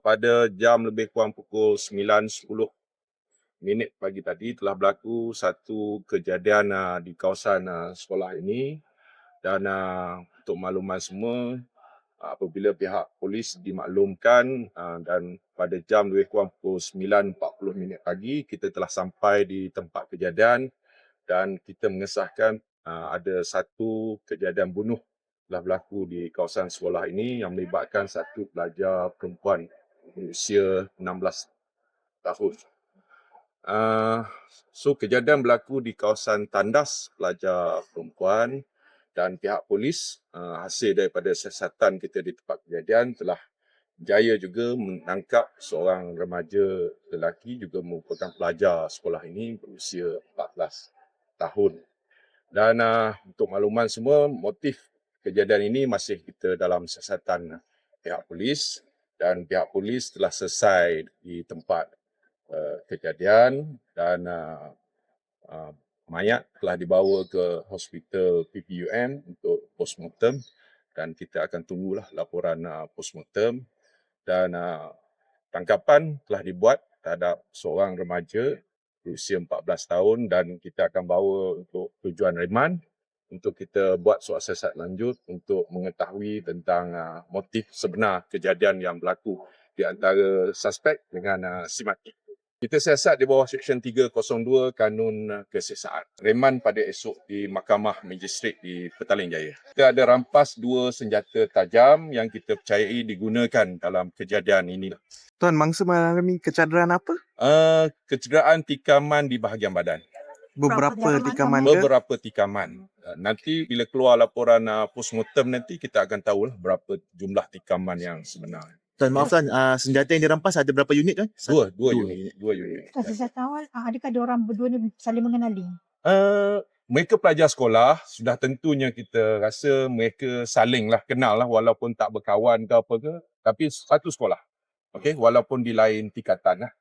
pada jam lebih kurang pukul 9.10 minit pagi tadi telah berlaku satu kejadian uh, di kawasan uh, sekolah ini. Dan uh, untuk makluman semua uh, apabila pihak polis dimaklumkan uh, dan pada jam lebih kurang pukul 9.40 minit pagi kita telah sampai di tempat kejadian dan kita mengesahkan uh, ada satu kejadian bunuh telah berlaku di kawasan sekolah ini yang melibatkan satu pelajar perempuan berusia 16 tahun. Uh, so kejadian berlaku di kawasan tandas pelajar perempuan dan pihak polis uh, hasil daripada siasatan kita di tempat kejadian telah jaya juga menangkap seorang remaja lelaki juga merupakan pelajar sekolah ini berusia 14 tahun. Dan uh, untuk makluman semua motif kejadian ini masih kita dalam siasatan pihak polis dan pihak polis telah selesai di tempat uh, kejadian dan uh, uh, mayat telah dibawa ke hospital PPUM untuk postmortem dan kita akan tunggulah laporan uh, postmortem dan uh, tangkapan telah dibuat terhadap seorang remaja berusia 14 tahun dan kita akan bawa untuk tujuan remand untuk kita buat suat siasat lanjut untuk mengetahui tentang uh, motif sebenar kejadian yang berlaku di antara suspek dengan uh, si mati. Kita siasat di bawah Seksyen 302 Kanun Kesiasaan. Reman pada esok di Mahkamah Magistrat di Petaling Jaya. Kita ada rampas dua senjata tajam yang kita percayai digunakan dalam kejadian ini. Tuan, mangsa mengalami kecederaan apa? Uh, kecederaan tikaman di bahagian badan. Beberapa tikaman ke? beberapa tikaman. Nanti bila keluar laporan uh, postmortem nanti kita akan tahu lah berapa jumlah tikaman yang sebenar. Tuan, maaf tuan, uh, senjata yang dirampas ada berapa unit tuan? Dua, dua, Dua unit. Dua unit. Tak saya tahu ah, adakah orang berdua ni saling mengenali? Uh, mereka pelajar sekolah, sudah tentunya kita rasa mereka saling lah kenal lah walaupun tak berkawan ke apa ke. Tapi satu sekolah. Okay, walaupun di lain tingkatan lah.